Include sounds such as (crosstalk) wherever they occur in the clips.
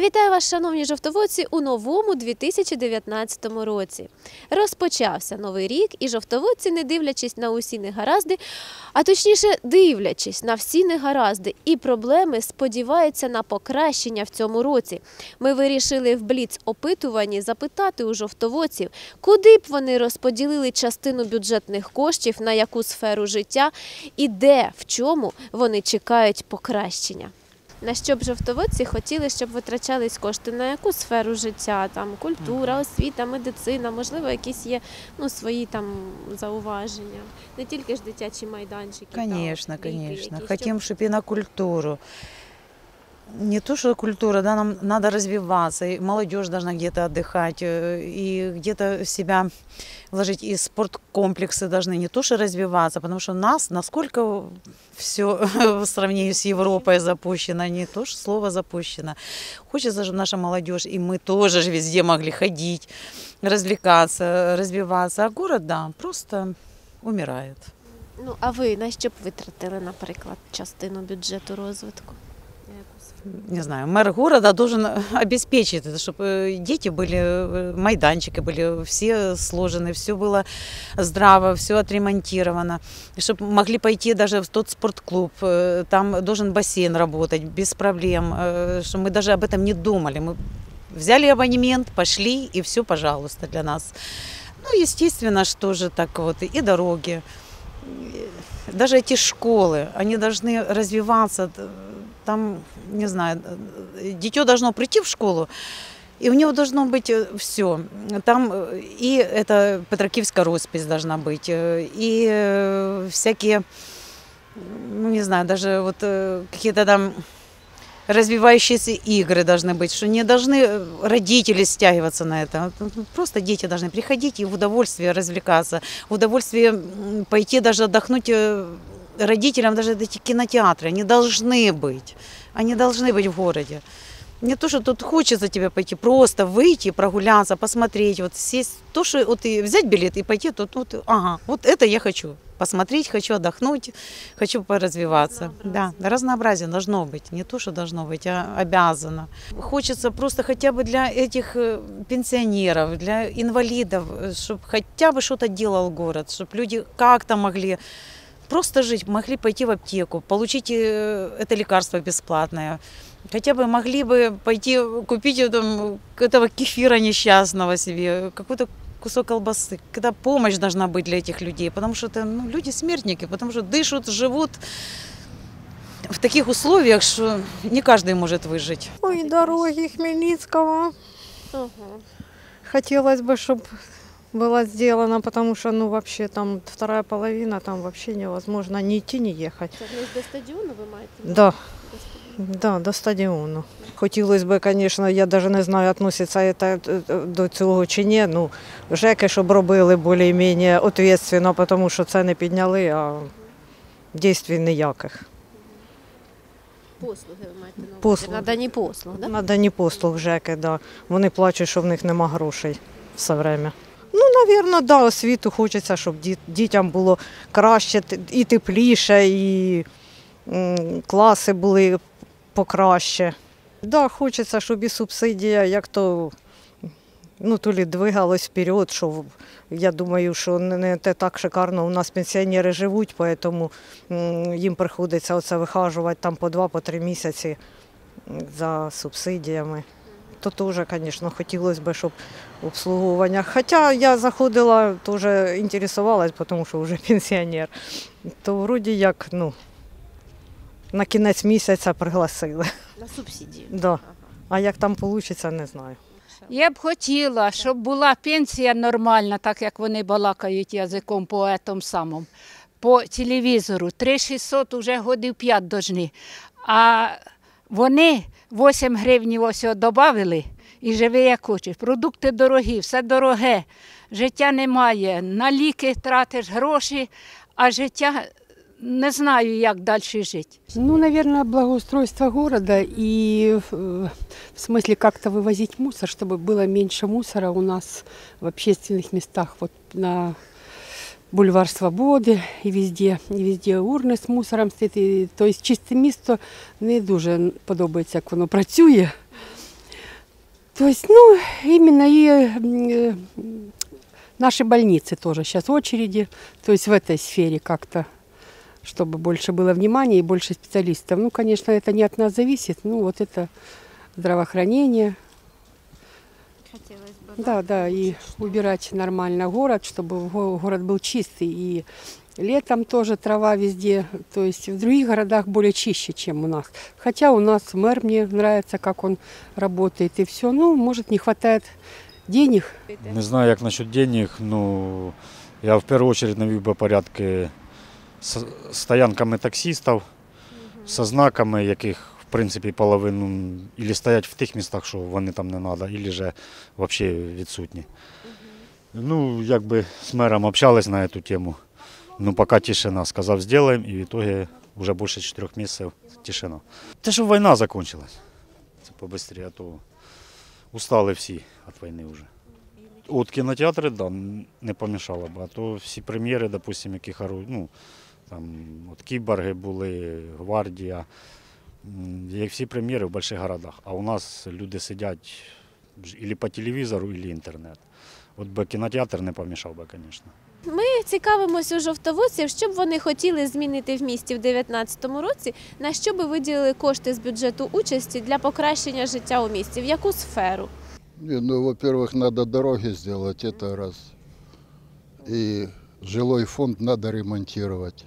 Вітаю вас, шановні жовтоводці, у новому 2019 році. Розпочався новий рік, і жовтоводці, не дивлячись на усі негаразди, а точніше дивлячись на всі негаразди і проблеми, сподіваються на покращення в цьому році. Ми вирішили в бліц опитуванні запитати у жовтоводців, куди б вони розподілили частину бюджетних коштів на яку сферу життя і де, в чому вони чекають покращення. На що б жовтоводці хотіли, щоб витрачались кошти на яку сферу життя? Там культура, освіта, медицина, можливо, якісь є ну, свої там зауваження. Не тільки ж дитячі майданчики. Звісно, звісно. Хотим, Щоб- і на культуру. Не то, что культура, да, нам надо развиваться, и молодежь должна где-то отдыхать, э, и где-то себя вложить, и спорткомплексы должны не то, что развиваться, потому что нас, насколько все (laughs) в сравнении с Европой запущено, не то, что слово запущено. Хочется, чтобы наша молодежь, и мы тоже же везде могли ходить, развлекаться, развиваться, а город, да, просто умирает. Ну, а ви на що б витратили, наприклад, частину бюджету розвитку? Не знаю, мэр города должен обеспечить это, чтобы дети были, э, майданчики были все сложены, все было здраво, все отремонтировано, чтобы могли пойти даже в тот спортклуб, э, там должен бассейн работать без проблем, э, что мы даже об этом не думали, мы взяли абонемент, пошли и все, пожалуйста, для нас. Ну, естественно, что же так вот, и дороги, даже эти школы, они должны развиваться, там, не знаю, э, дитё должно прийти в школу, и у него должно быть все. Там э, и это Петракивская роспись должна быть, э, и э, всякие, ну не знаю, даже вот э, какие-то там развивающиеся игры должны быть, что не должны э, родители стягиваться на это. Ну, Просто дети должны приходить и в удовольствие развлекаться, в удовольствие пойти даже отдохнуть э, родителям, даже эти кинотеатры, они должны быть. Они должны быть в городе. Не то, что тут хочется тебе пойти, просто выйти, прогуляться, посмотреть, вот сесть. То, что вот и взять билет и пойти, тут вот, ага, вот это я хочу. Посмотреть, хочу отдохнуть, хочу поразвиваться. Да, разнообразие должно быть. Не то, что должно быть, а обязано. Хочется просто хотя бы для этих э, пенсионеров, для инвалидов, чтобы хотя бы что-то делал город, чтобы люди как-то могли просто жить, могли пойти в аптеку, получить э, это лекарство бесплатное. Хотя бы могли бы пойти купить там, этого кефира несчастного себе, какой-то кусок колбасы. Когда помощь должна быть для этих людей, потому что это ну, люди смертники, потому что дышат, живут в таких условиях, что не каждый может выжить. Ой, дороги Хмельницкого. Ага. Хотелось бы, чтобы была сделана, потому что, ну, вообще там вторая половина, там вообще невозможно ни идти, ни ехать. Це десь до стадіону ви маєте? на Да, До стадіону. да, до стадіону. Хотілося б, звісно, я навіть не знаю, відноситься це е, до цього чи ні. Ну, ЖЕКи, щоб робили більш-менш відповідально, тому що це не підняли, а дійствій ніяких. Послуги ви маєте на увазі? Послуги. Надані послуг, да? Надані послуг ЖЕКи, да. Вони плачуть, що в них нема грошей все время. Навірно, да, освіту хочеться, щоб дітям було краще і тепліше, і класи були покраще. Да, хочеться, щоб і субсидія, як то ну, то лі двигалось вперед, що я думаю, що не, те так шикарно у нас пенсіонери живуть, тому їм приходиться оце вихажувати там по два, по три місяці за субсидіями. То теж, звісно, хотілося б, щоб обслуговування. Хоча я заходила, теж інтересувалась, тому що вже пенсіонер. То (laughs) вроді як, ну, на кінець місяця пригласили. На субсидію. Да. А як там вийде, не знаю. Я б хотіла, щоб була пенсія нормальна, так як вони балакають язиком поетом самим. По телевізору 3600 вже годів 5 должны. А вони 8 гривень ось додали і живи як хочеш. Продукти дорогі, все дороге. Життя немає. На ліки тратиш гроші, а життя не знаю, як далі жити. Ну, наверное, благоустройство города и э, в смысле как-то вывозить мусор, чтобы было меньше мусора у нас в общественных местах, вот на бульвар Свободи і везде, і везде урни з мусором стоять. І, тобто чисте місто не дуже подобається, як воно працює. То есть, ну, именно и м, э, наши больницы тоже сейчас очереди, то есть в этой сфере как-то, чтобы больше было внимания и больше специалистов. Ну, конечно, это не от нас зависит, ну, вот это здравоохранение, Хотілося б. да, да, и убирать нормально город, чтобы го- город был чистый. И летом тоже трава везде. То есть в других городах более чище, чем у нас. Хотя у нас мэр мне нравится, как он работает и все. Ну, может, не хватает денег. Не знаю, як насчет денег. Ну, я в першу чергу навів би порядки з стоянками таксистів, со знаками, яких в принципі половину ілі стоять в тих містах, що вони там не треба, ілі же взагалі відсутні. Ну, якби з мером общались на цю тему. Ну, поки тишина. Сказав, зробимо, і в итоге вже більше чотирьох місяців тишина. Те, що війна закінчилась. Це побыстрее, а то устали всі від війни вже. От кінотеатри, да, не помішало б. А то всі прем'єри, допустимо, які хоро... ну, там, от кіборги були, гвардія, як всі прем'єри в великих городах. А у нас люди сидять ілі по телевізору, ілі інтернет. От би кінотеатр не помішав би, звісно. Ми цікавимося у жовтоводців, що б вони хотіли змінити в місті в 2019 році, на що би виділили кошти з бюджету участі для покращення життя у місті, в яку сферу? Не, Ну, во-первых, надо дороги сделать, это раз. И жилой фонд надо ремонтировать.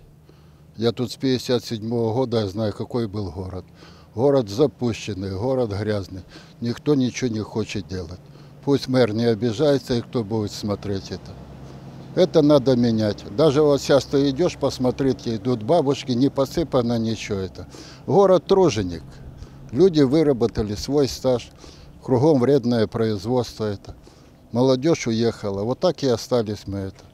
Я тут с 57 года, знаю, какой был город. Город запущенный, город грязный. Никто ничего не хочет делать. Пусть мэр не обижается, и кто будет смотреть это. Это надо менять. Даже вот сейчас ты идешь, посмотрите, идут бабушки, не посыпано ничего это. Город труженик. Люди выработали свой стаж. Кругом вредное производство это. Молодежь уехала. Вот так и остались мы это.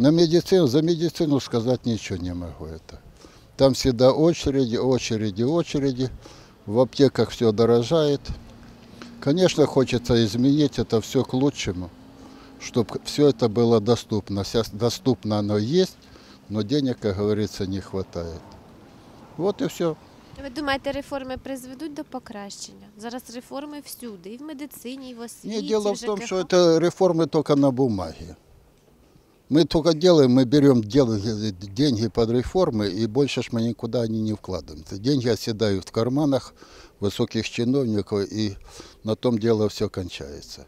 На медицину, за медицину сказать ничего не могу это. Там всегда очереди, очереди, очереди. В аптеках все дорожает. Конечно, хочется изменить это все к лучшему, чтобы все это было доступно. Сейчас доступно оно есть, но денег, как говорится, не хватает. Вот и все. Ви думаєте, реформи призведуть до покращення? Зараз реформи всюди, і в медицині, і в освіті. Не, дело в в том, ЖКХ. что это реформы только на бумаге. Мы только делаем, мы берем деньги под реформы, и больше ж мы никуда они не вкладываем. Деньги оседают в карманах высоких чиновников, и на том дело все кончается.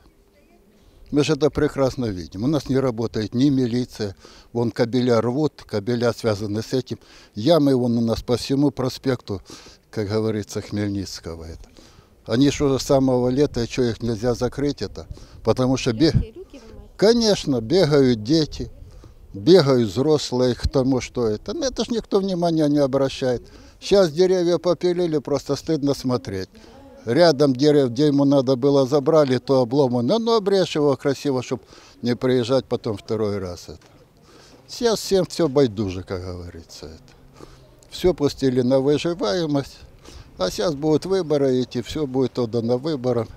Мы же это прекрасно видим. У нас не работает ни милиция, вон кабеля рвут, кабеля связаны с этим. Ямы вон у нас по всему проспекту, как говорится, Хмельницкого. Это. Они что с самого лета, что их нельзя закрыть это? Потому что бе- Конечно, бегают дети, бегают взрослые к тому, что это. Но это же никто внимания не обращает. Сейчас деревья попилили, просто стыдно смотреть. Рядом дерев, где ему надо было, забрали, то обломано. Ну, обрежь его красиво, чтобы не приезжать потом второй раз. Это. Сейчас всем все байдуже, как говорится. Это. Все пустили на выживаемость. А сейчас будут выборы идти, все будет отдано выборам.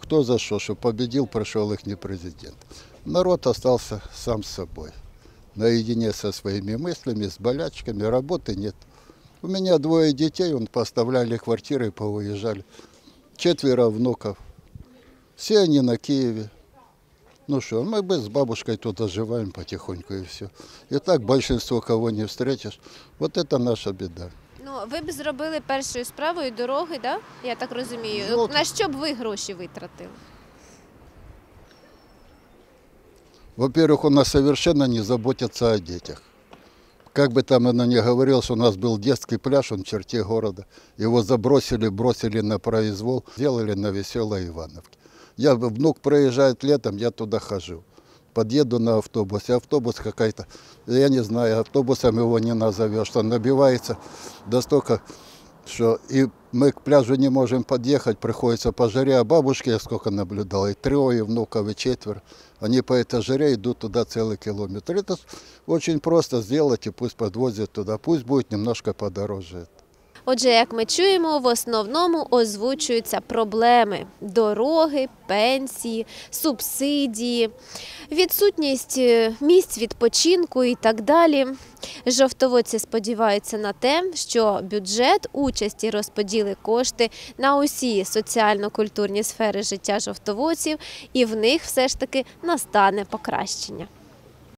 Кто за что, что победил, прошел их не президент. Народ остался сам с собой. Наедине со своими мыслями, с болячками, работы нет. У меня двое детей, он поставляли квартиры и повыезжали. Четверо внуков. Все они на Киеве. Ну что, мы бы с бабушкой тут доживаем потихоньку и все. И так большинство кого не встретишь. Вот это наша беда. Ну, ви б зробили першою справою дороги, да? я так розумію. Ну, на що б ви гроші витратили? Во-первых, у нас совершенно не заботятся о детях. Как бы там оно ни говорил, что у нас был детский пляж, он в черте города. Его забросили, бросили на произвол, сделали на веселой Ивановке. Я, внук проезжает летом, я туда хожу. Подъеду на автобусе, автобус какая-то, я не знаю, автобусом его не назовешь, он набивается до столько, что и мы к пляжу не можем подъехать, приходится по жаре, а бабушки, я сколько наблюдал, и трое внуков, и четверо, они по этой жаре идут туда целый километр. Это очень просто сделать, и пусть подвозят туда, пусть будет немножко подороже. Отже, як ми чуємо, в основному озвучуються проблеми: дороги, пенсії, субсидії, відсутність е, місць відпочинку і так далі. Жовтоводці сподіваються на те, що бюджет участі розподіли кошти на усі соціально-культурні сфери життя жовтоводців, і в них все ж таки настане покращення.